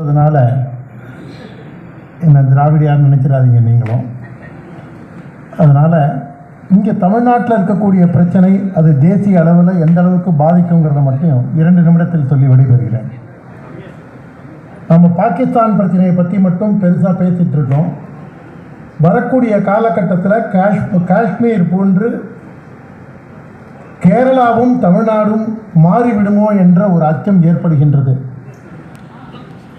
அதனால் என்ன திராவிடியார் நினச்சிடாதீங்க நீங்களும். அதனால் இங்கே தமிழ்நாட்டில் இருக்கக்கூடிய பிரச்சனை அது தேசிய அளவில் எந்த அளவுக்கு பாதிக்குங்கிறத மட்டும் இரண்டு நிமிடத்தில் சொல்லி விடைபெறுகிறேன். நம்ம பாகிஸ்தான் பிரச்சனையை பற்றி மட்டும் பெருசாக பேசிகிட்டு இருக்கோம். வரக்கூடிய காலகட்டத்தில் காஷ் காஷ்மீர் போன்று கேரளாவும் தமிழ்நாடும் மாறிவிடுமோ என்ற ஒரு அச்சம் ஏற்படுகின்றது.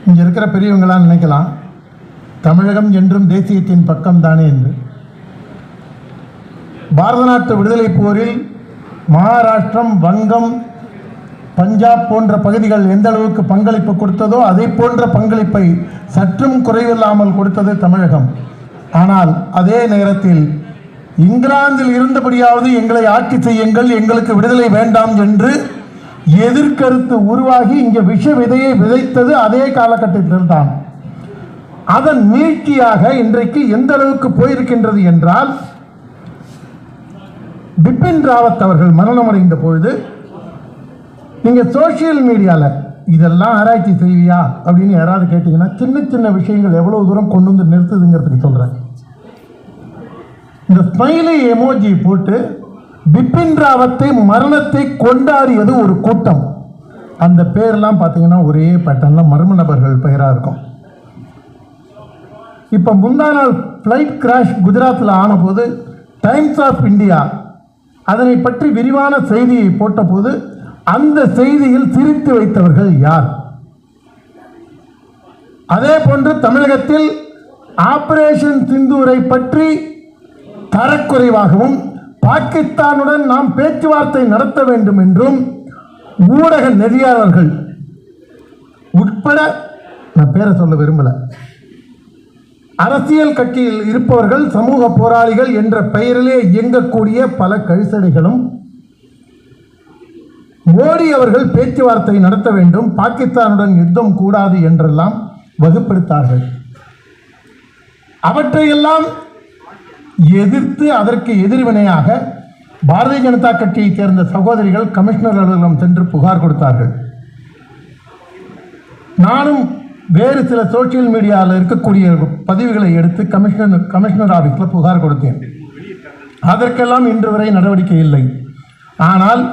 இங்கே இருக்கிற பெரியவங்களாம் நினைக்கலாம் தமிழகம் என்றும் தேசியத்தின் பக்கம் தானே என்று. பாரத நாட்டு விடுதலை போரில் மகாராஷ்டிரம் வங்கம் பஞ்சாப் போன்ற பகுதிகள் எந்த அளவுக்கு பங்களிப்பு கொடுத்ததோ அதை போன்ற பங்களிப்பை சற்றும் குறைவில்லாமல் கொடுத்தது தமிழகம். ஆனால் அதே நேரத்தில் இங்கிலாந்தில் இருந்தபடியாவது எங்களை ஆட்சி செய்யுங்கள் எங்களுக்கு விடுதலை வேண்டாம் என்று எதிர்கருத்து உருவாகி இங்கே விஷ விதையை விதைத்தது அதே காலகட்டத்தில் தான். அதன் நீட்சியாக இன்றைக்கு எந்த அளவுக்கு போயிருக்கின்றது என்றால் பிபின் ராவத் அவர்கள் மரணமடைந்த பொழுது நீங்க சோசியல் மீடியால இதெல்லாம் ஆராய்ச்சி செய்வியா? அப்படின்னு யாராவது கேட்டீங்கன்னா சின்ன சின்ன விஷயங்கள் எவ்வளவு தூரம் கொண்டு வந்து நிறுத்துதுங்கிறதுக்கு சொல்றேன். இந்த ஸ்மைலி எமோஜி போட்டு பிபின் ராவத்தை மரணத்தை கொண்டாடியது ஒரு கூட்டம். அந்த பேர்லாம் பார்த்தீங்கன்னா ஒரே பேட்டர்ல மர்ம நபர்கள் பெயராக இருக்கும். இப்போ முந்தா நாள் ஃப்ளைட் கிராஷ் குஜராத்தில் ஆனபோது டைம்ஸ் ஆஃப் இந்தியா அதனை பற்றி விரிவான செய்தியை போட்டபோது அந்த செய்தியில் சிரித்து வைத்தவர்கள் யார்? அதே போன்று தமிழகத்தில் ஆபரேஷன் சிந்தூரை பற்றி தரக்குறைவாகவும் பாகிஸ்தானுடன் நாம் பேச்சுவார்த்தை நடத்த வேண்டும் என்றும் ஊடக நெறியாளர்கள் உட்பட நான் பேரை சொல்ல விரும்பல. அரசியல் கட்சியில் இருப்பவர்கள் சமூக போராளிகள் என்ற பெயரிலே இயங்கக்கூடிய பல கழிசடைகளும் மோடி அவர்கள் பேச்சுவார்த்தை நடத்த வேண்டும் பாகிஸ்தானுடன் யுத்தம் கூடாது என்றெல்லாம் வகுப்படுத்தார்கள். அவற்றையெல்லாம் எதிர்த்து அதற்கு எதிர்வினையாக பாரதிய ஜனதா கட்சியைச் சேர்ந்த சகோதரிகள் கமிஷனர் அலுவலகம் சென்று புகார் கொடுத்தார்கள். நானும் வேறு சில சோசியல் மீடியாவில் இருக்கக்கூடிய பதிவுகளை எடுத்து கமிஷனர் கமிஷனர் ஆஃபீஸில் புகார் கொடுத்தேன். அதற்கெல்லாம் இன்று வரை நடவடிக்கை இல்லை. ஆனால்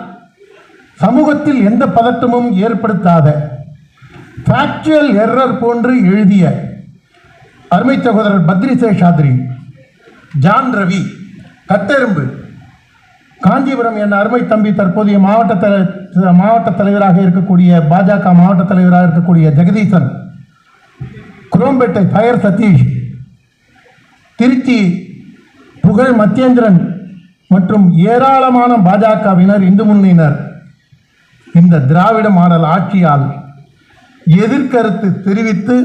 சமூகத்தில் எந்த பதட்டமும் ஏற்படுத்தாத ஃபேக்சுவல் எரர் போன்று எழுதிய அருமை சகோதரர் பத்ரி சேஷாத்ரி ஜான் ரவி கத்தெரும்பு. காஞ்சிபுரம் என் அருமை தம்பி தற்போதைய மாவட்ட தல மாவட்ட தலைவராக இருக்கக்கூடிய பாஜக மாவட்ட தலைவராக இருக்கக்கூடிய ஜெகதீசன் குரோம்பேட்டை ஃபயர் சதீஷ் திருச்சி புகழ் மத்தியேந்திரன் மற்றும் ஏராளமான பாஜகவினர் இந்து முன்னினர். இந்த திராவிட மாடல் ஆட்சியால் எதிர்கருத்து தெரிவித்து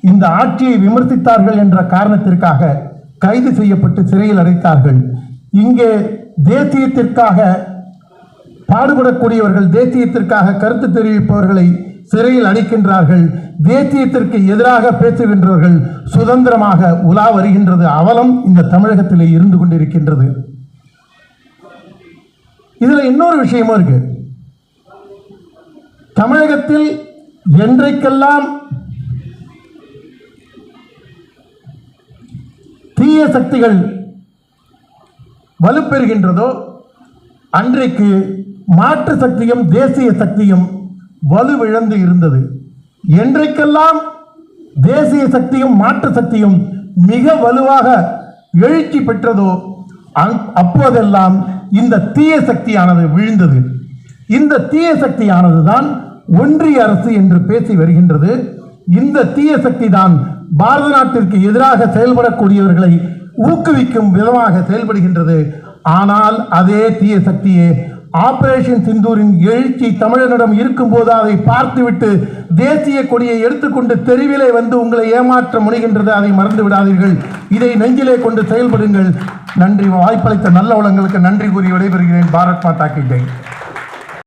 இந்த ஆட்சியை விமர்சித்தார்கள் என்ற காரணத்திற்காக கைது செய்யப்பட்டு சிறையில் அடைத்தார்கள். இங்கே தேசியத்திற்காக பாடுபடக்கூடியவர்கள் தேசியத்திற்காக கருத்து தெரிவிப்பவர்களை சிறையில் அடைக்கின்றார்கள். தேசியத்திற்கு எதிராக பேசுகின்றவர்கள் சுதந்திரமாக உலா வருகின்றது. அவலம் இந்த தமிழகத்திலே இருந்து கொண்டிருக்கின்றது. இதில் இன்னொரு விஷயமும் இருக்கு. தமிழகத்தில் என்றைக்கெல்லாம் தீய சக்திகள் வலுப்பெறுகின்றதோ அன்றைக்கு மாற்று சக்தியும் தேசிய சக்தியும் வலுவிழந்து இருந்தது. என்றைக்கெல்லாம் தேசிய சக்தியும் மாற்று சக்தியும் மிக வலுவாக எழுச்சி பெற்றதோ அப்போதெல்லாம் இந்த தீய சக்தியானது விழுந்தது. இந்த தீய சக்தியானது தான் ஒன்றிய அரசு என்று பேசி வருகின்றது. இந்த தீய சக்தி தான் பாரத நாட்டிற்கு எதிராக செயல்படக்கூடியவர்களை ஊக்குவிக்கும் விதமாக செயல்படுகின்றது. ஆனால் அதே தீய சக்தியே ஆபரேஷன் சிந்தூரின் எழுச்சி தமிழனிடம் இருக்கும்போது அதை பார்த்துவிட்டு தேசிய கொடியை எடுத்துக்கொண்டு தெருவிலே வந்து உங்களை ஏமாற்ற முனைகின்றது அதை மறந்து விடாதீர்கள். இதை நெஞ்சிலே கொண்டு செயல்படுங்கள். நன்றி. வாய்ப்பளித்த நல்ல உலங்களுக்கு நன்றி கூறி விடைபெறுகிறேன். பாரத் மாதா கிட்டே